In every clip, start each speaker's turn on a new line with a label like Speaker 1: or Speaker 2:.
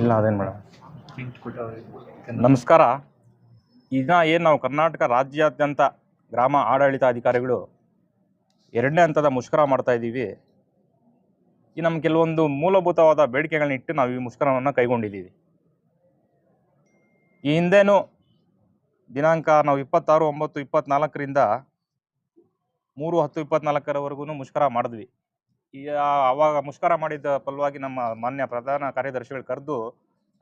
Speaker 1: ಇಲ್ಲ, ಅದೇನು ಮೇಡಮ್ ನಮಸ್ಕಾರ. ಈಗ ಏನು ನಾವು ಕರ್ನಾಟಕ ರಾಜ್ಯಾದ್ಯಂತ ಗ್ರಾಮ ಆಡಳಿತಾಧಿಕಾರಿಗಳು ಎರಡನೇ ಹಂತದ ಮುಷ್ಕರ ಮಾಡ್ತಾ ಇದ್ದೀವಿ. ಈ ನಮ್ಮ ಕೆಲವೊಂದು ಮೂಲಭೂತವಾದ ಬೇಡಿಕೆಗಳನ್ನ ಇಟ್ಟು ನಾವು ಈ ಮುಷ್ಕರವನ್ನು ಕೈಗೊಂಡಿದ್ದೀವಿ. ಈ ಹಿಂದೆನೂ ದಿನಾಂಕ ನಾವು ಇಪ್ಪತ್ತಾರು, ಒಂಬತ್ತು, ಇಪ್ಪತ್ನಾಲ್ಕರಿಂದ ಮೂರು, ಹತ್ತು ಇಪ್ಪತ್ನಾಲ್ಕರವರೆಗೂ ಮುಷ್ಕರ ಮಾಡಿದ್ವಿ. ಈ ಅವಾಗ ಮುಷ್ಕರ ಮಾಡಿದ ಫಲವಾಗಿ ನಮ್ಮ ಮಾನ್ಯ ಪ್ರಧಾನ ಕಾರ್ಯದರ್ಶಿಗಳು ಕರೆದು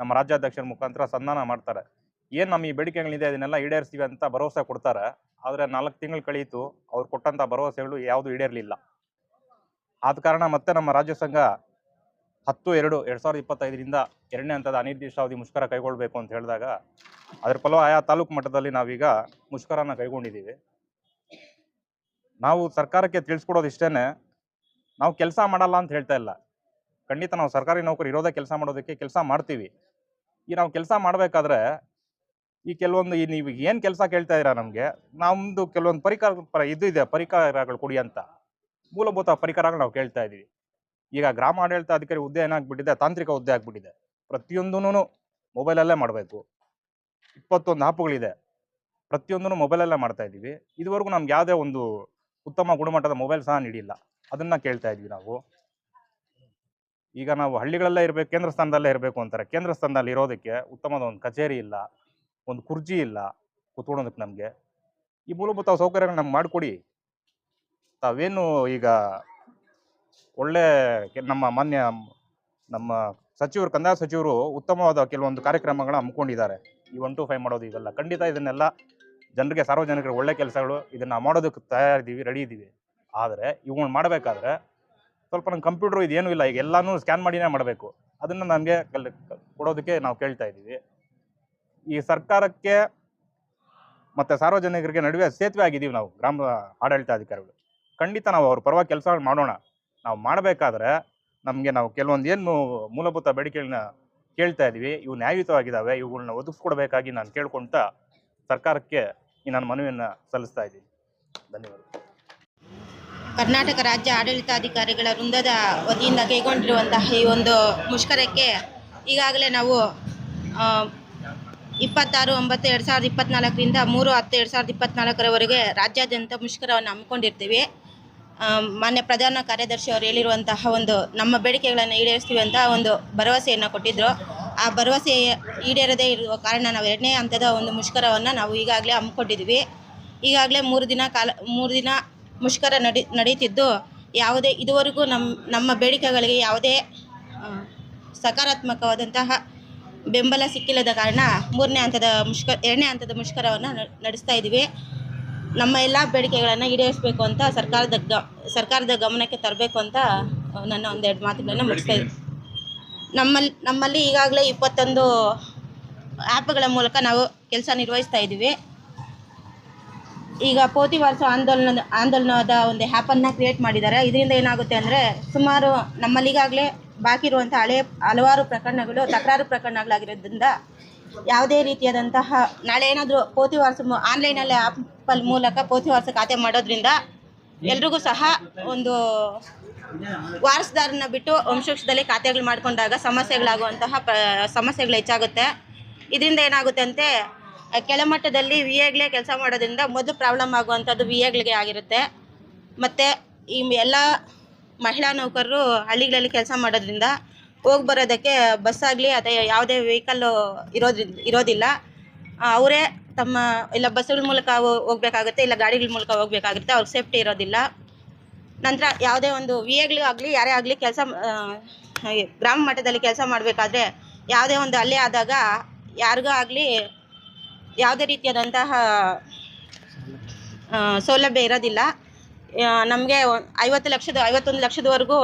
Speaker 1: ನಮ್ಮ ರಾಜ್ಯಾಧ್ಯಕ್ಷರ ಮುಖಾಂತರ ಸಂಧಾನ ಮಾಡ್ತಾರೆ. ಏನು ನಮ್ಮ ಈ ಬೇಡಿಕೆಗಳಿದೆ ಅದನ್ನೆಲ್ಲ ಈಡೇರಿಸ್ತೀವಿ ಅಂತ ಭರವಸೆ ಕೊಡ್ತಾರೆ. ಆದರೆ ನಾಲ್ಕು ತಿಂಗಳು ಕಳೀತು, ಅವ್ರು ಕೊಟ್ಟಂಥ ಭರವಸೆಗಳು ಯಾವುದು ಈಡೇರಲಿಲ್ಲ. ಆದ ಕಾರಣ ಮತ್ತೆ ನಮ್ಮ ರಾಜ್ಯ ಸಂಘ ಹತ್ತು, ಎರಡು ಎರಡು ಸಾವಿರದ ಇಪ್ಪತ್ತೈದರಿಂದ ಎರಡನೇ ಹಂತದ ಅನಿರ್ದಿಷ್ಟಾವಧಿ ಮುಷ್ಕರ ಕೈಗೊಳ್ಳಬೇಕು ಅಂತ ಹೇಳಿದಾಗ ಅದರ ಫಲ ಆಯಾ ತಾಲೂಕು ಮಟ್ಟದಲ್ಲಿ ನಾವೀಗ ಮುಷ್ಕರನ ಕೈಗೊಂಡಿದ್ದೀವಿ. ನಾವು ಸರ್ಕಾರಕ್ಕೆ ತಿಳಿಸ್ಕೊಡೋದು ಇಷ್ಟೇನೆ ನಾವು ಕೆಲಸ ಮಾಡಲ್ಲ ಅಂತ ಹೇಳ್ತಾ ಇಲ್ಲ. ಖಂಡಿತ ನಾವು ಸರ್ಕಾರಿ ನೌಕರಿ ಇರೋದೇ ಕೆಲಸ ಮಾಡೋದಕ್ಕೆ ಕೆಲಸ ಮಾಡ್ತೀವಿ. ಈ ನಾವು ಕೆಲಸ ಮಾಡಬೇಕಾದ್ರೆ ಈ ಕೆಲವೊಂದು ಈ ನೀವು ಏನು ಕೆಲಸ ಕೇಳ್ತಾ ಇದ್ದೀರಾ ನಮಗೆ? ನಮ್ಮದು ಕೆಲವೊಂದು ಪರಿಕರ ಇದು ಇದೆ, ಪರಿಕರಗಳು ಕೊಡಿ ಅಂತ. ಮೂಲಭೂತ ಪರಿಕರಗಳು ನಾವು ಕೇಳ್ತಾ ಇದ್ದೀವಿ. ಈಗ ಗ್ರಾಮ ಆಡಳಿತ ಅಧಿಕಾರಿ ಹುದ್ದೆ ಏನಾಗ್ಬಿಟ್ಟಿದೆ, ತಾಂತ್ರಿಕ ಹುದ್ದೆ ಆಗ್ಬಿಟ್ಟಿದೆ. ಪ್ರತಿಯೊಂದೂ ಮೊಬೈಲಲ್ಲೇ ಮಾಡಬೇಕು. ಇಪ್ಪತ್ತೊಂದು ಆ್ಯಪ್ಗಳಿದೆ ಪ್ರತಿಯೊಂದನ್ನು ಮೊಬೈಲಲ್ಲೇ ಮಾಡ್ತಾ ಇದ್ದೀವಿ. ಇದುವರೆಗೂ ನಮ್ಗೆ ಯಾವುದೇ ಒಂದು ಉತ್ತಮ ಗುಣಮಟ್ಟದ ಮೊಬೈಲ್ ಸಹ ನೀಡಿಲ್ಲ. ಅದನ್ನ ಕೇಳ್ತಾ ಇದ್ವಿ ನಾವು. ಈಗ ನಾವು ಹಳ್ಳಿಗಳಲ್ಲೇ ಇರಬೇಕು, ಕೇಂದ್ರ ಸ್ಥಾನದಲ್ಲೇ ಇರಬೇಕು ಅಂತಾರೆ. ಕೇಂದ್ರ ಸ್ಥಾನದಲ್ಲಿ ಇರೋದಕ್ಕೆ ಉತ್ತಮದ ಒಂದು ಕಚೇರಿ ಇಲ್ಲ, ಒಂದು ಕುರ್ಜಿ ಇಲ್ಲ ಕುತ್ಕೊಳೋದಕ್ಕೆ ನಮಗೆ. ಈ ಮೂಲಭೂತ ಸೌಕರ್ಯಗಳು ನಮ್ಗೆ ಮಾಡಿಕೊಡಿ. ತಾವೇನು ಈಗ ಒಳ್ಳೆ ನಮ್ಮ ಮಾನ್ಯ ನಮ್ಮ ಸಚಿವರು, ಕಂದಾಯ ಸಚಿವರು ಉತ್ತಮವಾದ ಕೆಲವೊಂದು ಕಾರ್ಯಕ್ರಮಗಳನ್ನ ಹಮ್ಮಿಕೊಂಡಿದ್ದಾರೆ. ಈ ಒನ್ ಟು ಫೈವ್ ಮಾಡೋದು ಇವೆಲ್ಲ. ಖಂಡಿತ ಇದನ್ನೆಲ್ಲ ಜನರಿಗೆ, ಸಾರ್ವಜನಿಕರಿಗೆ ಒಳ್ಳೆ ಕೆಲಸಗಳು ಇದನ್ನ ಮಾಡೋದಕ್ಕೆ ತಯಾರಿದ್ದೀವಿ, ರೆಡಿ ಇದ್ದೀವಿ. ಆದರೆ ಇವುಗಳನ್ನ ಮಾಡಬೇಕಾದ್ರೆ ಸ್ವಲ್ಪ ನಮ್ಮ ಕಂಪ್ಯೂಟ್ರು ಇದೇನೂ ಇಲ್ಲ, ಈಗ ಎಲ್ಲನೂ ಸ್ಕ್ಯಾನ್ ಮಾಡಿನೇ ಮಾಡಬೇಕು. ಅದನ್ನು ನಮಗೆ ಕಲ್ ಕೊಡೋದಕ್ಕೆ ನಾವು ಕೇಳ್ತಾ ಇದ್ದೀವಿ. ಈ ಸರ್ಕಾರಕ್ಕೆ ಮತ್ತು ಸಾರ್ವಜನಿಕರಿಗೆ ನಡುವೆ ಸೇತುವೆ ಆಗಿದ್ದೀವಿ ನಾವು, ಗ್ರಾಮ ಆಡಳಿತಾಧಿಕಾರಿಗಳು. ಖಂಡಿತ ನಾವು ಅವ್ರ ಪರವಾಗಿ ಕೆಲಸ ಮಾಡೋಣ. ನಾವು ಮಾಡಬೇಕಾದ್ರೆ ನಮಗೆ ನಾವು ಕೆಲವೊಂದು ಏನು ಮೂಲಭೂತ ಬೇಡಿಕೆಗಳನ್ನ ಕೇಳ್ತಾ ಇದ್ದೀವಿ, ಇವು ನ್ಯಾಯಯುತವಾಗಿದ್ದಾವೆ ಇವುಗಳನ್ನ ಒದಗಿಸ್ಕೊಡ್ಬೇಕಾಗಿ ನಾನು ಕೇಳ್ಕೊಂತ ಸರ್ಕಾರಕ್ಕೆ ಈ ನನ್ನ ಮನವಿಯನ್ನು ಸಲ್ಲಿಸ್ತಾ ಇದ್ದೀನಿ. ಧನ್ಯವಾದ
Speaker 2: ಕರ್ನಾಟಕ ರಾಜ್ಯ ಆಡಳಿತಾಧಿಕಾರಿಗಳ ವೃಂದದ ವತಿಯಿಂದ ಕೈಗೊಂಡಿರುವಂತಹ ಈ ಒಂದು ಮುಷ್ಕರಕ್ಕೆ ಈಗಾಗಲೇ ನಾವು ಇಪ್ಪತ್ತಾರು, ಒಂಬತ್ತು, ಎರಡು ಸಾವಿರದ ಇಪ್ಪತ್ತ್ನಾಲ್ಕರಿಂದ ಮೂರು, ಹತ್ತು, ಎರಡು ಸಾವಿರದ ಇಪ್ಪತ್ತ್ನಾಲ್ಕರವರೆಗೆ ರಾಜ್ಯಾದ್ಯಂತ ಮುಷ್ಕರವನ್ನು ಹಮ್ಮಿಕೊಂಡಿರ್ತೀವಿ. ಮಾನ್ಯ ಪ್ರಧಾನ ಕಾರ್ಯದರ್ಶಿ ಅವರು ಹೇಳಿರುವಂತಹ ಒಂದು ನಮ್ಮ ಬೇಡಿಕೆಗಳನ್ನು ಈಡೇರಿಸ್ತೀವಿ ಅಂತ ಒಂದು ಭರವಸೆಯನ್ನು ಕೊಟ್ಟಿದ್ದರು ಆ ಭರವಸೆ ಈಡೇರದೇ ಇರುವ ಕಾರಣ ನಾವು ಎರಡನೇ ಹಂತದ ಒಂದು ಮುಷ್ಕರವನ್ನು ನಾವು ಈಗಾಗಲೇ ಹಮ್ಮಿಕೊಂಡಿದ್ವಿ ಈಗಾಗಲೇ ಮೂರು ದಿನ ಕಾಲ, ಮೂರು ದಿನ ಮುಷ್ಕರ ನಡಿ ನಡೆಯುತ್ತಿದ್ದು ಯಾವುದೇ ಇದುವರೆಗೂ ನಮ್ಮ ನಮ್ಮ ಬೇಡಿಕೆಗಳಿಗೆ ಯಾವುದೇ ಸಕಾರಾತ್ಮಕವಾದಂತಹ ಬೆಂಬಲ ಸಿಕ್ಕಿಲ್ಲದ ಕಾರಣ ಮೂರನೇ ಹಂತದ ಮುಷ್ಕರ ಎರಡನೇ ಹಂತದ ಮುಷ್ಕರವನ್ನು ನಡೆಸ್ತಾ ಇದ್ದೀವಿ ನಮ್ಮ ಎಲ್ಲ ಬೇಡಿಕೆಗಳನ್ನು ಈಡೇರಿಸಬೇಕು ಅಂತ ಸರ್ಕಾರದ ಗ, ಸರ್ಕಾರದ ಗಮನಕ್ಕೆ ತರಬೇಕು ಅಂತ ನನ್ನ ಒಂದೆರಡು ಮಾತುಗಳನ್ನು ಮುಗಿಸ್ತಾ ಇದ್ದೀನಿ. ನಮ್ಮಲ್ಲಿ ನಮ್ಮಲ್ಲಿ ಈಗಾಗಲೇ ಇಪ್ಪತ್ತೊಂದು ಆ್ಯಪ್ಗಳ ಮೂಲಕ ನಾವು ಕೆಲಸ ನಿರ್ವಹಿಸ್ತಾ ಇದ್ದೀವಿ ಈಗ ಪೋತಿ ವರ್ಷ ಆಂದೋಲನದ ಆಂದೋಲನದ ಒಂದು ಆ್ಯಪನ್ನು ಕ್ರಿಯೇಟ್ ಮಾಡಿದ್ದಾರೆ ಇದರಿಂದ ಏನಾಗುತ್ತೆ ಅಂದರೆ ಸುಮಾರು ನಮ್ಮಲ್ಲಿ ಈಗಾಗಲೇ ಬಾಕಿ ಇರುವಂಥ ಹಳೆ, ಹಲವಾರು ಪ್ರಕರಣಗಳು, ತಕರಾರು ಪ್ರಕರಣಗಳಾಗಿರೋದ್ರಿಂದ ಯಾವುದೇ ರೀತಿಯಾದಂತಹ ನಾಳೆ ಏನಾದರೂ ಪೋತಿ ವಾರ್ಸ ಆನ್ಲೈನಲ್ಲಿ ಆ್ಯಪಲ್ ಮೂಲಕ ಪೋತಿ ವಾರ್ಸ ಖಾತೆ ಮಾಡೋದ್ರಿಂದ ಎಲ್ರಿಗೂ ಸಹ ಒಂದು ವಾರಸ್ದಾರನ ಬಿಟ್ಟು ವಂಶವೃಕ್ಷದಲ್ಲಿ ಖಾತೆಗಳು ಮಾಡಿಕೊಂಡಾಗ ಸಮಸ್ಯೆಗಳಾಗುವಂತಹ ಪ, ಸಮಸ್ಯೆಗಳು ಹೆಚ್ಚಾಗುತ್ತೆ. ಇದರಿಂದ ಏನಾಗುತ್ತೆ ಅಂತೆ ಕೆಳಮಟ್ಟದಲ್ಲಿ ವಿ ಎಗಳೇ ಕೆಲಸ ಮಾಡೋದ್ರಿಂದ ಮೊದಲು ಪ್ರಾಬ್ಲಮ್ ಆಗುವಂಥದ್ದು ವಿ ಎಗಳಿಗೆ ಆಗಿರುತ್ತೆ. ಮತ್ತು ಈ ಎಲ್ಲ ಮಹಿಳಾ ನೌಕರರು ಹಳ್ಳಿಗಳಲ್ಲಿ ಕೆಲಸ ಮಾಡೋದ್ರಿಂದ ಹೋಗಿ ಬರೋದಕ್ಕೆ ಬಸ್ ಆಗಲಿ ಯಾವುದೇ ವೆಹಿಕಲ್ಲು ಇರೋದ್ರಿಂದ ಇರೋದಿಲ್ಲ. ಅವರೇ ತಮ್ಮ ಇಲ್ಲ ಬಸ್ಗಳ ಮೂಲಕ ಹೋಗಬೇಕಾಗುತ್ತೆ, ಇಲ್ಲ ಗಾಡಿಗಳ ಮೂಲಕ ಹೋಗ್ಬೇಕಾಗುತ್ತೆ, ಅವ್ರಿಗೆ ಸೇಫ್ಟಿ ಇರೋದಿಲ್ಲ. ನಂತರ ಯಾವುದೇ ಒಂದು ವಿ ಆಗಲಿ, ಯಾರೇ ಆಗಲಿ ಕೆಲಸ ಗ್ರಾಮ ಮಟ್ಟದಲ್ಲಿ ಕೆಲಸ ಮಾಡಬೇಕಾದ್ರೆ ಯಾವುದೇ ಒಂದು ಅಲ್ಲೇ ಆದಾಗ ಯಾರಿಗೂ ಆಗಲಿ ಯಾವುದೇ ರೀತಿಯಾದಂತಹ ಸೌಲಭ್ಯ ಇರೋದಿಲ್ಲ. ನಮಗೆ ಐವತ್ತು ಲಕ್ಷದ, ಐವತ್ತೊಂದು ಲಕ್ಷದವರೆಗೂ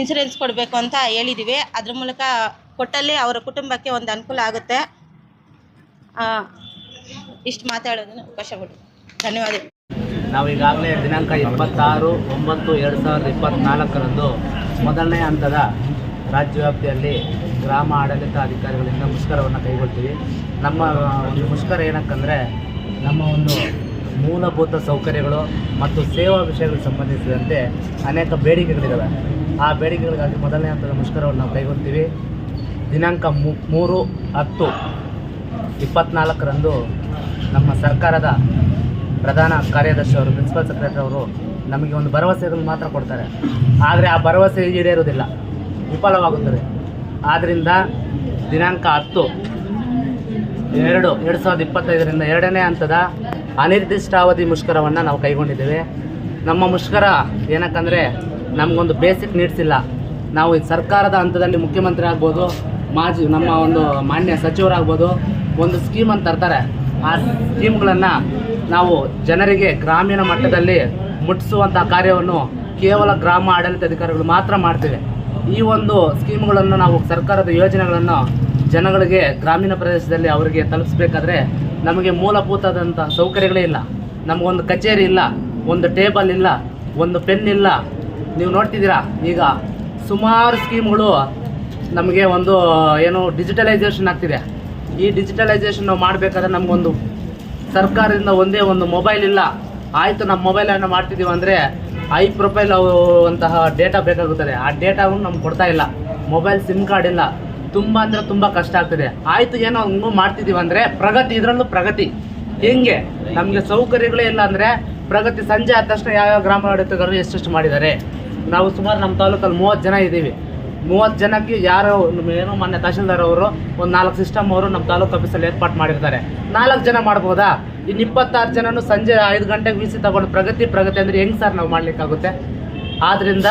Speaker 2: ಇನ್ಸೂರೆನ್ಸ್ ಕೊಡಬೇಕು ಅಂತ ಹೇಳಿದ್ದೀವಿ ಅದ್ರ ಮೂಲಕ ಕೊಟ್ಟಲ್ಲಿ ಅವರ ಕುಟುಂಬಕ್ಕೆ ಒಂದು ಅನುಕೂಲ ಆಗುತ್ತೆ. ಇಷ್ಟು ಮಾತಾಡೋದನ್ನು ಅವಕಾಶ ಕೊಡಿ. ಧನ್ಯವಾದ
Speaker 3: ನಾವು ಈಗಾಗಲೇ ದಿನಾಂಕ ಇಪ್ಪತ್ತಾರು, ಒಂಬತ್ತು, ಎರಡು ಸಾವಿರದ ಇಪ್ಪತ್ತ್ನಾಲ್ಕರಂದು ಮೊದಲನೇ ಹಂತದ ರಾಜ್ಯವ್ಯಾಪ್ತಿಯಲ್ಲಿ ಗ್ರಾಮ ಆಡಳಿತ ಅಧಿಕಾರಿಗಳಿಂದ ಮುಷ್ಕರವನ್ನು ಕೈಗೊಳ್ತೀವಿ. ನಮ್ಮ, ಒಂದು ಮುಷ್ಕರ ಏನಕ್ಕಂದರೆ ನಮ್ಮ ಒಂದು ಮೂಲಭೂತ ಸೌಕರ್ಯಗಳು ಮತ್ತು ಸೇವಾ ವಿಷಯಗಳಿಗೆ ಸಂಬಂಧಿಸಿದಂತೆ ಅನೇಕ ಬೇಡಿಕೆಗಳಿದ್ದಾವೆ ಆ ಬೇಡಿಕೆಗಳಿಗಾಗಿ ಮೊದಲನೇ ಹಂತದ ಮುಷ್ಕರವನ್ನು ನಾವು ಕೈಗೊಳ್ತೀವಿ. ದಿನಾಂಕ ಮೂರು ಹತ್ತು ಇಪ್ಪತ್ನಾಲ್ಕರಂದು ನಮ್ಮ ಸರ್ಕಾರದ ಪ್ರಧಾನ ಕಾರ್ಯದರ್ಶಿ ಅವರು ಪ್ರಿನ್ಸಿಪಲ್ ಸೆಕ್ರೆಟರಿ ಅವರು ನಮಗೆ ಒಂದು ಭರವಸೆಗಳನ್ನು ಮಾತ್ರ ಕೊಡ್ತಾರೆ. ಆದರೆ ಆ ಭರವಸೆ ಈಡೇರುವುದಿಲ್ಲ. ವಿಫಲವಾಗುತ್ತದೆ. ಆದ್ದರಿಂದ ದಿನಾಂಕ ಹತ್ತು, ಎರಡು ಎರಡು ಸಾವಿರದ ಇಪ್ಪತ್ತೈದರಿಂದ ಎರಡನೇ ಹಂತದ ಅನಿರ್ದಿಷ್ಟಾವಧಿ ಮುಷ್ಕರವನ್ನು ನಾವು ಕೈಗೊಂಡಿದ್ದೇವೆ. ನಮ್ಮ ಮುಷ್ಕರ ಏನಕ್ಕಂದರೆ ನಮಗೊಂದು ಬೇಸಿಕ್ ನೀಡ್ಸ್ ಇಲ್ಲ. ನಾವು ಸರ್ಕಾರದ ಹಂತದಲ್ಲಿ ಮುಖ್ಯಮಂತ್ರಿ ಆಗ್ಬೋದು, ಮಾಜಿ ನಮ್ಮ ಒಂದು ಮಾನ್ಯ ಸಚಿವರಾಗ್ಬೋದು, ಒಂದು ಸ್ಕೀಮ್ ಅಂತ ತರ್ತಾರೆ. ಆ ಸ್ಕೀಮ್ಗಳನ್ನು ನಾವು ಜನರಿಗೆ ಗ್ರಾಮೀಣ ಮಟ್ಟದಲ್ಲಿ ಮುಟ್ಟಿಸುವಂಥ ಕಾರ್ಯವನ್ನು ಕೇವಲ ಗ್ರಾಮ ಆಡಳಿತ ಅಧಿಕಾರಿಗಳು ಮಾತ್ರ ಮಾಡ್ತೇವೆ. ಈ ಒಂದು ಸ್ಕೀಮ್ಗಳನ್ನು ನಾವು ಸರ್ಕಾರದ ಯೋಜನೆಗಳನ್ನು ಜನಗಳಿಗೆ ಗ್ರಾಮೀಣ ಪ್ರದೇಶದಲ್ಲಿ ಅವರಿಗೆ ತಲುಪಿಸ್ಬೇಕಾದ್ರೆ ನಮಗೆ ಮೂಲಭೂತದಂಥ ಸೌಕರ್ಯಗಳೇ ಇಲ್ಲ. ನಮಗೊಂದು ಕಚೇರಿ ಇಲ್ಲ, ಒಂದು ಟೇಬಲ್ ಇಲ್ಲ, ಒಂದು ಪೆನ್ ಇಲ್ಲ. ನೀವು ನೋಡ್ತಿದ್ದೀರಾ, ಈಗ ಸುಮಾರು ಸ್ಕೀಮ್ಗಳು ನಮಗೆ ಒಂದು, ಏನು, ಡಿಜಿಟಲೈಸೇಷನ್ ಆಗ್ತಿದೆ. ಈ ಡಿಜಿಟಲೈಸೇಷನ್ ನಾವು ಮಾಡಬೇಕಾದ್ರೆ ನಮಗೊಂದು ಸರ್ಕಾರದಿಂದ ಒಂದೇ ಒಂದು ಮೊಬೈಲ್ ಇಲ್ಲ. ಆಯಿತು, ನಮ್ಮ ಮೊಬೈಲನ್ನು ಮಾಡ್ತಿದ್ದೀವಿ ಅಂದರೆ ಐ ಪ್ರೊಫೈಲ್ ಅಂತಹ ಡೇಟಾ ಬೇಕಾಗುತ್ತದೆ. ಆ ಡೇಟಾವನ್ನು ನಮ್ಗೆ ಕೊಡ್ತಾ ಇಲ್ಲ. ಮೊಬೈಲ್ ಸಿಮ್ ಕಾರ್ಡ್ ಇಲ್ಲ. ತುಂಬ ಅಂದರೆ ತುಂಬ ಕಷ್ಟ ಆಗ್ತದೆ. ಆಯಿತು, ಏನೋ ಹಂಗೂ ಮಾಡ್ತಿದ್ದೀವಿ ಅಂದರೆ ಪ್ರಗತಿ, ಇದರಲ್ಲೂ ಪ್ರಗತಿ. ಹೆಂಗೆ? ನಮಗೆ ಸೌಕರ್ಯಗಳೇ ಇಲ್ಲ ಅಂದರೆ ಪ್ರಗತಿ ಸಂಜೆ ಆದ ತಕ್ಷಣ ಯಾವ್ಯಾವ ಗ್ರಾಮ ಆಡಳಿತಗಾರರು ಎಷ್ಟೆಷ್ಟು ಮಾಡಿದ್ದಾರೆ. ನಾವು ಸುಮಾರು ನಮ್ಮ ತಾಲೂಕಲ್ಲಿ ಮೂವತ್ತು ಜನ ಇದ್ದೀವಿ. ಮೂವತ್ತು ಜನಕ್ಕೆ ಯಾರೋ ಏನು ಮೊನ್ನೆ ತಹಶೀಲ್ದಾರ್ ಅವರು ಒಂದು ನಾಲ್ಕು ಸಿಸ್ಟಮ್ ಅವರು ನಮ್ಮ ತಾಲೂಕು ಆಫೀಸಲ್ಲಿ ಏರ್ಪಾಟ್ ಮಾಡಿರ್ತಾರೆ. ನಾಲ್ಕು ಜನ ಮಾಡ್ಬೋದಾ? ಇನ್ನು ಇಪ್ಪತ್ತಾರು ಜನನು ಸಂಜೆ ಐದು ಗಂಟೆಗೆ ವಿ ಸಿ ತಗೊಂಡು ಪ್ರಗತಿ ಪ್ರಗತಿ ಅಂದರೆ ಹೆಂಗೆ ಸರ್ ನಾವು ಮಾಡಲಿಕ್ಕಾಗುತ್ತೆ? ಆದ್ದರಿಂದ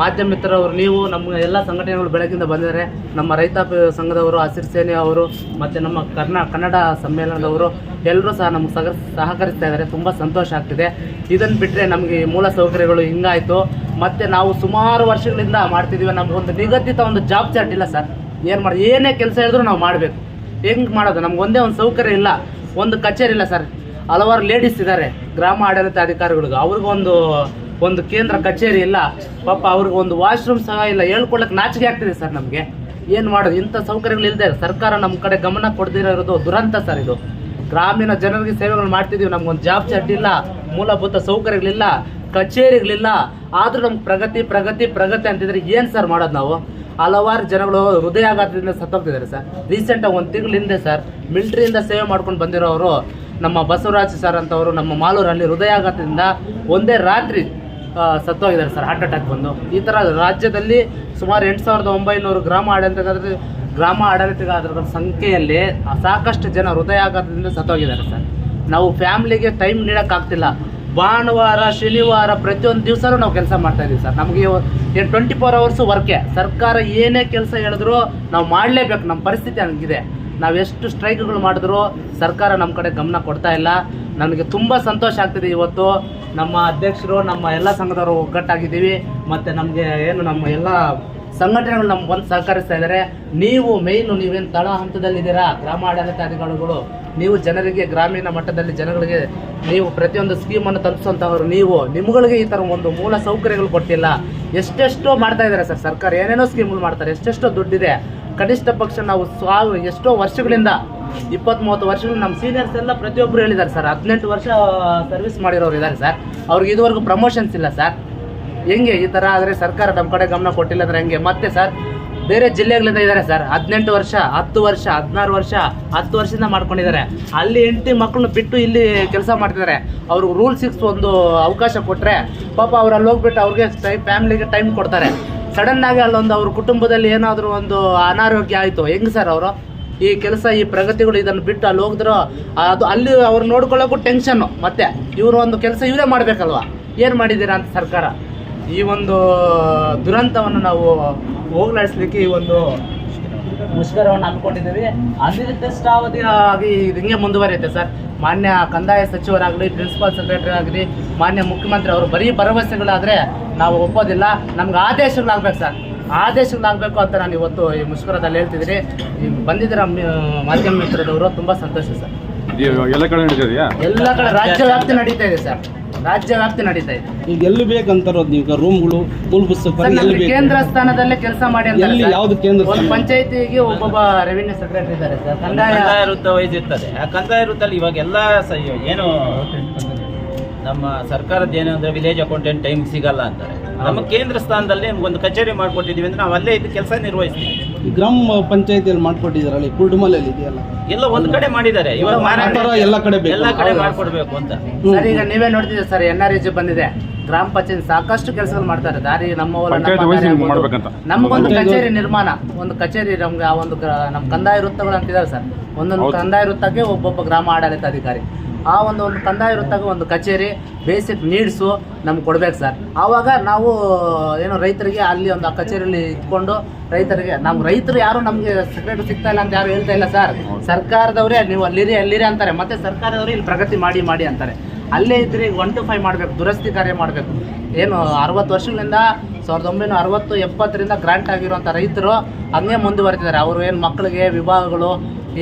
Speaker 3: ಮಾಧ್ಯಮ ಮಿತ್ರರವರು ನೀವು ನಮ್ಮ ಎಲ್ಲ ಸಂಘಟನೆಗಳು ಬೆಳಗಿಂದ ಬಂದಿದ್ದಾರೆ. ನಮ್ಮ ರೈತಾಪಿ ಸಂಘದವರು, ಹಸಿರು ಸೇನೆ ಅವರು, ಮತ್ತು ನಮ್ಮ ಕರ್ನಾ, ಕನ್ನಡ ಸಮ್ಮೇಳನದವರು, ಎಲ್ಲರೂ ಸಹ ನಮ್ಗೆ ಸಹ ಸಹಕರಿಸ್ತಾ ಇದ್ದಾರೆ. ತುಂಬ ಸಂತೋಷ ಆಗ್ತಿದೆ. ಇದನ್ನು ಬಿಟ್ಟರೆ ನಮಗೆ ಮೂಲ ಸೌಕರ್ಯಗಳು ಹಿಂಗಾಯಿತು. ಮತ್ತು ನಾವು ಸುಮಾರು ವರ್ಷಗಳಿಂದ ಮಾಡ್ತಿದ್ದೀವಿ ಒಂದು ನಿಗದಿತ ಒಂದು ಜಾಬ್ ಚಾರ್ಟ್ ಇಲ್ಲ ಸರ್. ಏನು ಮಾಡಿ, ಏನೇ ಕೆಲಸ ಹೇಳಿದ್ರು ನಾವು ಮಾಡಬೇಕು. ಹೆಂಗೆ ಮಾಡೋದು? ನಮ್ಗೆ ಒಂದೇ ಒಂದು ಸೌಕರ್ಯ ಇಲ್ಲ. ಒಂದು ಕಚೇರಿ ಇಲ್ಲ ಸರ್. ಹಲವಾರು ಲೇಡೀಸ್ ಇದ್ದಾರೆ. ಗ್ರಾಮ ಆಡಳಿತ ಅಧಿಕಾರಿಗಳಿಗೆ ಅವ್ರಿಗೊಂದು ಒಂದು ಕೇಂದ್ರ ಕಚೇರಿ ಇಲ್ಲ. ಪಾಪ ಅವ್ರಿಗೆ ಒಂದು ವಾಶ್ರೂಮ್ ಸಹ ಇಲ್ಲ. ಹೇಳ್ಕೊಳ್ಳೋಕೆ ನಾಚಿಕೆ ಆಗ್ತಿದೆ ಸರ್ ನಮಗೆ. ಏನು ಮಾಡೋದು? ಇಂಥ ಸೌಕರ್ಯಗಳು ಇಲ್ಲದೆ ಸರ್ಕಾರ ನಮ್ಮ ಕಡೆ ಗಮನ ಕೊಡದಿರೋದು ದುರಂತ ಸರ್ ಇದು. ಗ್ರಾಮೀಣ ಜನರಿಗೆ ಸೇವೆಗಳು ಮಾಡ್ತಿದ್ದೀವಿ. ನಮ್ಗೊಂದು ಜಾಬ್ ಸೆಟ್ ಇಲ್ಲ. ಮೂಲಭೂತ ಸೌಕರ್ಯಗಳಿಲ್ಲ. ಕಚೇರಿಗಳಿಲ್ಲ. ಆದರೂ ನಮ್ಗೆ ಪ್ರಗತಿ ಪ್ರಗತಿ ಪ್ರಗತಿ ಅಂತಿದ್ರೆ ಏನು ಸರ್ ಮಾಡೋದು ನಾವು? ಹಲವಾರು ಜನಗಳು ಹೃದಯಾಘಾತದಿಂದ ಸತ್ತೋಗ್ತಿದ್ದಾರೆ ಸರ್. ರೀಸೆಂಟಾಗಿ ಒಂದು ತಿಂಗಳ ಹಿಂದೆ ಸರ್, ಮಿಲ್ಟ್ರಿಯಿಂದ ಸೇವೆ ಮಾಡ್ಕೊಂಡು ಬಂದಿರೋರು ನಮ್ಮ ಬಸವರಾಜ್ ಸರ್ ಅಂತವರು ನಮ್ಮ ಮಾಲೂರಲ್ಲಿ ಹೃದಯಾಘಾತದಿಂದ ಒಂದೇ ರಾತ್ರಿ ಸತ್ತೋಗಿದ್ದಾರೆ ಸರ್ ಹಾರ್ಟ್ ಅಟ್ಯಾಕ್ ಬಂದು. ಈ ಥರ ರಾಜ್ಯದಲ್ಲಿ ಸುಮಾರು ಎಂಟು ಸಾವಿರದ ಒಂಬೈನೂರು ಗ್ರಾಮ ಆಡಳಿತಗಾರರು ಗ್ರಾಮ ಆಡಳಿತಗಾರರ ಸಂಖ್ಯೆಯಲ್ಲಿ ಸಾಕಷ್ಟು ಜನ ಹೃದಯಾಘಾತದಿಂದ ಸತ್ತೋಗಿದ್ದಾರೆ ಸರ್. ನಾವು ಫ್ಯಾಮ್ಲಿಗೆ ಟೈಮ್ ನೀಡೋಕ್ಕಾಗ್ತಿಲ್ಲ. ಭಾನುವಾರ, ಶನಿವಾರ ಪ್ರತಿಯೊಂದು ದಿವಸನೂ ನಾವು ಕೆಲಸ ಮಾಡ್ತಾ ಇದ್ದೀವಿ ಸರ್. ನಮಗೆ ಏನು ಟ್ವೆಂಟಿ ಫೋರ್ ಅವರ್ಸು ವರ್ಕೆ ಸರ್ಕಾರ ಏನೇ ಕೆಲಸ ಹೇಳಿದ್ರು ನಾವು ಮಾಡಲೇಬೇಕು. ನಮ್ಮ ಪರಿಸ್ಥಿತಿ ಹಂಗಿದೆ. ನಾವೆಷ್ಟು ಸ್ಟ್ರೈಕ್ಗಳು ಮಾಡಿದ್ರು ಸರ್ಕಾರ ನಮ್ಮ ಕಡೆ ಗಮನ ಕೊಡ್ತಾ ಇಲ್ಲ. ನನಗೆ ತುಂಬ ಸಂತೋಷ ಆಗ್ತಿದೆ ಇವತ್ತು. ನಮ್ಮ ಅಧ್ಯಕ್ಷರು, ನಮ್ಮ ಎಲ್ಲ ಸಂಘದವರು ಒಗ್ಗಟ್ಟಾಗಿದ್ದೀವಿ. ಮತ್ತು ನಮಗೆ ಏನು ನಮ್ಮ ಎಲ್ಲ ಸಂಘಟನೆಗಳು ನಮ್ಗೆ ಬಂದು ಸಹಕರಿಸ್ತಾ ಇದ್ದಾರೆ. ನೀವು ಮೇಯ್ನು ನೀವೇನು ತಳ ಹಂತದಲ್ಲಿದ್ದೀರಾ? ಗ್ರಾಮ ಆಡಳಿತಾಧಿಕಾರಿಗಳು ನೀವು ಜನರಿಗೆ, ಗ್ರಾಮೀಣ ಮಟ್ಟದಲ್ಲಿ ಜನಗಳಿಗೆ ನೀವು ಪ್ರತಿಯೊಂದು ಸ್ಕೀಮನ್ನು ತಲುಪಿಸುವಂಥವ್ರು ನೀವು. ನಿಮ್ಗಳಿಗೆ ಈ ಥರ ಒಂದು ಮೂಲ ಸೌಕರ್ಯಗಳು ಕೊಟ್ಟಿಲ್ಲ. ಎಷ್ಟೆಷ್ಟೋ ಮಾಡ್ತಾ ಇದ್ದಾರೆ ಸರ್ ಸರ್ಕಾರ. ಏನೇನೋ ಸ್ಕೀಮ್ಗಳು ಮಾಡ್ತಾರೆ. ಎಷ್ಟೆಷ್ಟೋ ದುಡ್ಡಿದೆ. ಕನಿಷ್ಠ ಪಕ್ಷ ನಾವು ಸ್ವಾ ಎಷ್ಟೋ ವರ್ಷಗಳಿಂದ ಇಪ್ಪತ್ತ್ ಮೂವತ್ತು ವರ್ಷಗಳು ನಮ್ಮ ಸೀನಿಯರ್ಸ್ ಎಲ್ಲ ಪ್ರತಿಯೊಬ್ಬರು ಹೇಳಿದ್ದಾರೆ ಸರ್. ಹದಿನೆಂಟು ವರ್ಷ ಸರ್ವಿಸ್ ಮಾಡಿರೋರು ಇದ್ದಾರೆ ಸರ್. ಅವ್ರಿಗೆ ಇದುವರೆಗೂ ಪ್ರಮೋಷನ್ಸ್ ಇಲ್ಲ ಸರ್. ಹೆಂಗೆ ಈ ಥರ ಆದರೆ ಸರ್ಕಾರ ನಮ್ಮ ಕಡೆ ಗಮನ ಕೊಟ್ಟಿಲ್ಲ ಅಂದರೆ ಹೆಂಗೆ? ಮತ್ತೆ ಸರ್, ಬೇರೆ ಜಿಲ್ಲೆಗಳಿಂದ ಇದ್ದಾರೆ ಸರ್. ಹದಿನೆಂಟು ವರ್ಷ, ಹತ್ತು ವರ್ಷ, ಹದಿನಾರು ವರ್ಷ, ಹತ್ತು ವರ್ಷದಿಂದ ಮಾಡ್ಕೊಂಡಿದ್ದಾರೆ. ಅಲ್ಲಿ ಹೆಂಡತಿ ಮಕ್ಕಳನ್ನ ಬಿಟ್ಟು ಇಲ್ಲಿ ಕೆಲಸ ಮಾಡ್ತಿದ್ದಾರೆ. ಅವ್ರಿಗೆ ರೂಲ್ ಸಿಕ್ಸ್ ಒಂದು ಅವಕಾಶ ಕೊಟ್ಟರೆ ಪಾಪ ಅವ್ರು ಅಲ್ಲಿ ಹೋಗ್ಬಿಟ್ಟು ಅವ್ರಿಗೆ ಟೈಮ್ ಫ್ಯಾಮಿಲಿಗೆ ಟೈಮ್ ಕೊಡ್ತಾರೆ. ಸಡನ್ನಾಗಿ ಅಲ್ಲೊಂದು ಅವ್ರ ಕುಟುಂಬದಲ್ಲಿ ಏನಾದರೂ ಒಂದು ಅನಾರೋಗ್ಯ ಆಯಿತು, ಹೆಂಗೆ ಸರ್ ಅವರು? ಈ ಕೆಲಸ, ಈ ಪ್ರಗತಿಗಳು ಇದನ್ನು ಬಿಟ್ಟು ಅಲ್ಲಿ ಹೋಗಿದ್ರು, ಅದು ಅಲ್ಲಿ ಅವ್ರು ನೋಡ್ಕೊಳ್ಳೋಕ್ಕೂ ಟೆನ್ಷನ್ನು ಮತ್ತೆ ಇವರು ಒಂದು ಕೆಲಸ ಇವರೇ ಮಾಡಬೇಕಲ್ವ? ಏನು ಮಾಡಿದ್ದೀರಾ ಅಂತ ಸರ್ಕಾರ? ಈ ಒಂದು ದುರಂತವನ್ನು ನಾವು ಹೋಗ್ಲಾಡಿಸ್ಲಿಕ್ಕೆ ಈ ಒಂದು ಮುಷ್ಕರವನ್ನು ಹಮ್ಮಿಕೊಂಡಿದ್ದೀವಿ. ಅನಿರ್ದಿಷ್ಟಾವಧಿಯಾಗಿ ಇದು ಹಿಂಗೆ ಮುಂದುವರಿಯುತ್ತೆ ಸರ್. ಮಾನ್ಯ ಕಂದಾಯ ಸಚಿವರಾಗಲಿ ಪ್ರಿನ್ಸಿಪಾಲ್ ಸೆಕ್ರೆಟರಿ ಆಗಲಿ, ಮಾನ್ಯ ಮುಖ್ಯಮಂತ್ರಿ ಅವರು ಬರೀ ಭರವಸೆಗಳಾದರೆ ನಾವು ಒಪ್ಪೋದಿಲ್ಲ. ನಮ್ಗೆ ಆದೇಶಗಳಾಗಬೇಕು ಸರ್. ಆದೇಶಗಳಾಗಬೇಕು ಅಂತ ನಾನು ಇವತ್ತು ಈ ಮುಷ್ಕರದಲ್ಲಿ ಹೇಳ್ತಿದ್ದೀನಿ. ಬಂದಿದ್ದೀರ ಮಾಧ್ಯಮ ಮಿತ್ರದವರು ತುಂಬ ಸಂತೋಷ ಸರ್.
Speaker 4: ಇದು ಎಲ್ಲ ಕಡೆ ನಡೀತಿದೆಯಾ
Speaker 3: ಎಲ್ಲ ಕಡೆ ರಾಜ್ಯ ವ್ಯಾಪ್ತಿ ನಡೀತಾ ಇದೆ ಸರ್. ರಾಜ್ಯ ವ್ಯಾಪ್ತಿ ನಡೀತಾ ಇದೆ.
Speaker 5: ಈಗ ಎಲ್ಲಿ ಬೇಕಂತಾರೋದು ನೀವು ರೂಮ್ಗಳು ಮೂಲಭೂತ
Speaker 3: ಕೇಂದ್ರ ಸ್ಥಾನದಲ್ಲೇ ಕೆಲಸ ಮಾಡಿ ಅಂತ
Speaker 5: ಎಲ್ಲಿ ಯಾವ್ದು ಕೇಂದ್ರ
Speaker 3: ಒಂದು? ಪಂಚಾಯತಿಗೆ ಒಬ್ಬೊಬ್ಬ ರೆವಿನ್ಯೂ ಸೆಕ್ರೆಟರಿ ಇದ್ದಾರೆ ಸರ್. ಕಂದಾಯ
Speaker 6: ಕಂದಾಯ ವೃತ್ತ ವಹಿಸಿರ್ತದೆ ಇರ್ತದೆ ಆ ಕಂದಾಯ ವೃತ್ತಲ್ಲಿ ಇವಾಗ ಎಲ್ಲ ಏನು ನಮ್ಮ ಸರ್ಕಾರದ ಏನು ಅಂದ್ರೆ ವಿಲೇಜ್ ಅಕೌಂಟೆಂಟ್ ಟೈಮ್ ಸಿಗಲ್ಲ ಅಂತಾರೆ. ನಮ್ಮ ಕೇಂದ್ರ ಸ್ಥಾನದಲ್ಲಿ ಒಂದು ಕಚೇರಿ ಮಾಡ್ಕೊಟ್ಟಿದೀವಿ ಅಂದ್ರೆ ನಾವು ಅಲ್ಲೇ ಇದು ಕೆಲಸ ನಿರ್ವಹಿಸ್ತೀವಿ.
Speaker 5: ಈ ಗ್ರಾಮ ಪಂಚಾಯತಿಯಲ್ಲಿ ಮಾಡ್ಕೊಟ್ಟಿದ್ದಾರಲ್ಲ ಈ ಕುರುಡುಮಲೆಯಲ್ಲಿ ಇದೆಯಲ್ಲ?
Speaker 6: ಎಲ್ಲ ಒಂದ್ ಕಡೆ ಮಾಡಿದ್ದಾರೆ. ಇವಾಗ
Speaker 5: ಮಾರಾಟ ಎಲ್ಲ ಕಡೆ ಬೇಕು.
Speaker 6: ಎಲ್ಲ ಕಡೆ ಮಾಡ್ಕೊಡ್ಬೇಕು ಅಂತ.
Speaker 3: ಸರ್ ಈಗ ನೀವೇ ನೋಡ್ತಿದ್ದೀರಿ ಸರ್ ಎನ್ ಆರ್ ಎಜ್ ಬಂದಿದೆ. ಗ್ರಾಮ ಪಂಚಾಯತ್ ಸಾಕಷ್ಟು ಕೆಲಸಗಳು ಮಾಡ್ತಾರೆ. ದಾರಿ ನಮ್ಮ ನಮ್ಗೊಂದು ನಮ್ಮ
Speaker 4: ಪಂಚಾಯತ್ ವಹಿಸಿ
Speaker 3: ದಾರಿ ಆಗ್ಬೋದು.
Speaker 4: ಮಾಡ್ಬೇಕಂತ.
Speaker 3: ನಮಗೊಂದು ಕಚೇರಿ ನಿರ್ಮಾಣ ಒಂದು ಕಚೇರಿ ನಮ್ಗೆ ಆ ಒಂದು ನಮ್ಮ ಕಂದಾಯ ವೃತ್ತಗಳು ಅಂತಿದ್ದಾರೆ ಸರ್. ಒಂದೊಂದು
Speaker 4: ಹೌದು.
Speaker 3: ಕಂದಾಯ ವೃತ್ತಕ್ಕೆ ಒಬ್ಬೊಬ್ಬ ಗ್ರಾಮ ಆಡಳಿತಾಧಿಕಾರಿ. ಆ ಒಂದು ಒಂದು ಕಂದಾಯ ಇರುತ್ತಾಗ ಒಂದು ಕಚೇರಿ ಬೇಸಿಕ್ ನೀಡ್ಸು ನಮ್ಗೆ ಕೊಡ್ಬೇಕು ಸರ್ ಆವಾಗ ನಾವು, ಏನು ರೈತರಿಗೆ ಅಲ್ಲಿ ಒಂದು ಆ ಕಚೇರಿಯಲ್ಲಿ ಇಟ್ಕೊಂಡು ರೈತರಿಗೆ ನಮ್ಮ ರೈತರು ಯಾರು ನಮಗೆ ಸೆಕ್ರೆಟರಿ ಸಿಗ್ತಾ ಇಲ್ಲ ಅಂತ ಯಾರು ಹೇಳ್ತಾ ಇಲ್ಲ ಸರ್ ಸರ್ಕಾರದವರೇ, ನೀವು ಅಲ್ಲಿರಿ ಅಲ್ಲಿರಿ ಅಂತಾರೆ. ಮತ್ತೆ ಸರ್ಕಾರದವರು ಇಲ್ಲಿ ಪ್ರಗತಿ ಮಾಡಿ ಮಾಡಿ ಅಂತಾರೆ. ಅಲ್ಲೇ ಇದ್ರೆ ಒನ್ ಟು ಫೈವ್ ಮಾಡಬೇಕು, ದುರಸ್ತಿ ಕಾರ್ಯ ಮಾಡಬೇಕು. ಏನು, ಅರವತ್ತು ವರ್ಷಗಳಿಂದ ಸಾವಿರದ ಒಂಬೈನೂರ ಅರವತ್ತು ಎಪ್ಪತ್ತರಿಂದ ಗ್ರಾಂಟ್ ಆಗಿರುವಂಥ ರೈತರು ಹಂಗೆ ಮುಂದುವರೆದಿದ್ದಾರೆ ಅವರು ಏನು ಮಕ್ಕಳಿಗೆ ವಿಭಾಗಗಳು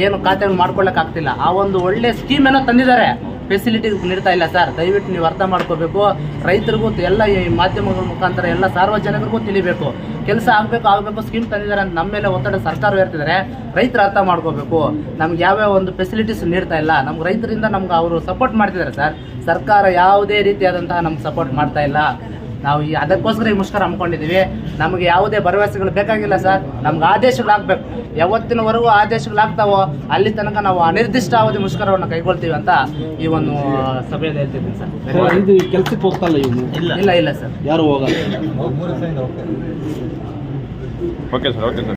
Speaker 3: ಏನು ಖಾತೆಯನ್ನು ಮಾಡ್ಕೊಳ್ಳೋಕೆ ಆಗ್ತಿಲ್ಲ. ಆ ಒಂದು ಒಳ್ಳೆ ಸ್ಕೀಮ್ ಏನೋ ತಂದಿದ್ದಾರೆ. ಫೆಸಿಲಿಟಿ ನೀಡ್ತಾ ಇಲ್ಲ ಸರ್ ದಯವಿಟ್ಟು ನೀವು ಅರ್ಥ ಮಾಡ್ಕೋಬೇಕು. ರೈತರಿಗೂ ಎಲ್ಲ ಈ ಮಾಧ್ಯಮಗಳ ಮುಖಾಂತರ ಎಲ್ಲ ಸಾರ್ವಜನಿಕರಿಗೂ ತಿಳಿಬೇಕು. ಕೆಲಸ ಆಗಬೇಕು ಆಗಬೇಕು ಸ್ಕೀಮ್ ತಂದಿದ್ದಾರೆ ಅಂತ ನಮ್ಮ ಮೇಲೆ ಒತ್ತಡ ಸರ್ಕಾರ ಇರ್ತಿದ್ದಾರೆ ರೈತರು ಅರ್ಥ ಮಾಡ್ಕೋಬೇಕು. ನಮ್ಗೆ ಯಾವ್ಯಾವ ಒಂದು ಫೆಸಿಲಿಟೀಸ್ ನೀಡ್ತಾ ಇಲ್ಲ. ನಮ್ಗೆ ರೈತರಿಂದ ನಮ್ಗೆ ಅವರು ಸಪೋರ್ಟ್ ಮಾಡ್ತಿದ್ದಾರೆ ಸರ್ ಸರ್ಕಾರ ಯಾವುದೇ ರೀತಿಯಾದಂತಹ ನಮ್ಗೆ ಸಪೋರ್ಟ್ ಮಾಡ್ತಾ ಇಲ್ಲ. ನಾವು ಈ ಅದಕ್ಕೋಸ್ಕರ ಈ ಮುಷ್ಕರ ಹಮ್ಮಿಕೊಂಡಿದ್ದೀವಿ. ನಮಗೆ ಯಾವುದೇ ಭರವಸೆಗಳು ಬೇಕಾಗಿಲ್ಲ ಸರ್. ನಮ್ಗೆ ಆದೇಶಗಳಾಗಬೇಕು. ಯಾವತ್ತಿನವರೆಗೂ ಆದೇಶಗಳಾಗ್ತಾವೋ ಅಲ್ಲಿ ತನಕ ನಾವು ಅನಿರ್ದಿಷ್ಟ ಅವಧಿ ಮುಷ್ಕರವನ್ನು ಕೈಗೊಳ್ತೀವಿ ಅಂತ ಈ ಒಂದು ಸಭೆಯಲ್ಲಿ ಹೇಳ್ತಿದ್ದೀನಿ ಸರ್.
Speaker 5: ಕೆಲಸಕ್ಕೆ ಇದು ಕೆಲ್ಸಕ್ಕೆ ಹೋಗ್ತಲ್ಲ ಇವನು?
Speaker 6: ಇಲ್ಲ
Speaker 3: ಇಲ್ಲ ಇಲ್ಲ ಸರ್.
Speaker 5: ಯಾರು ಹೋಗಲ್ಲ?
Speaker 4: Okay sir okay sir.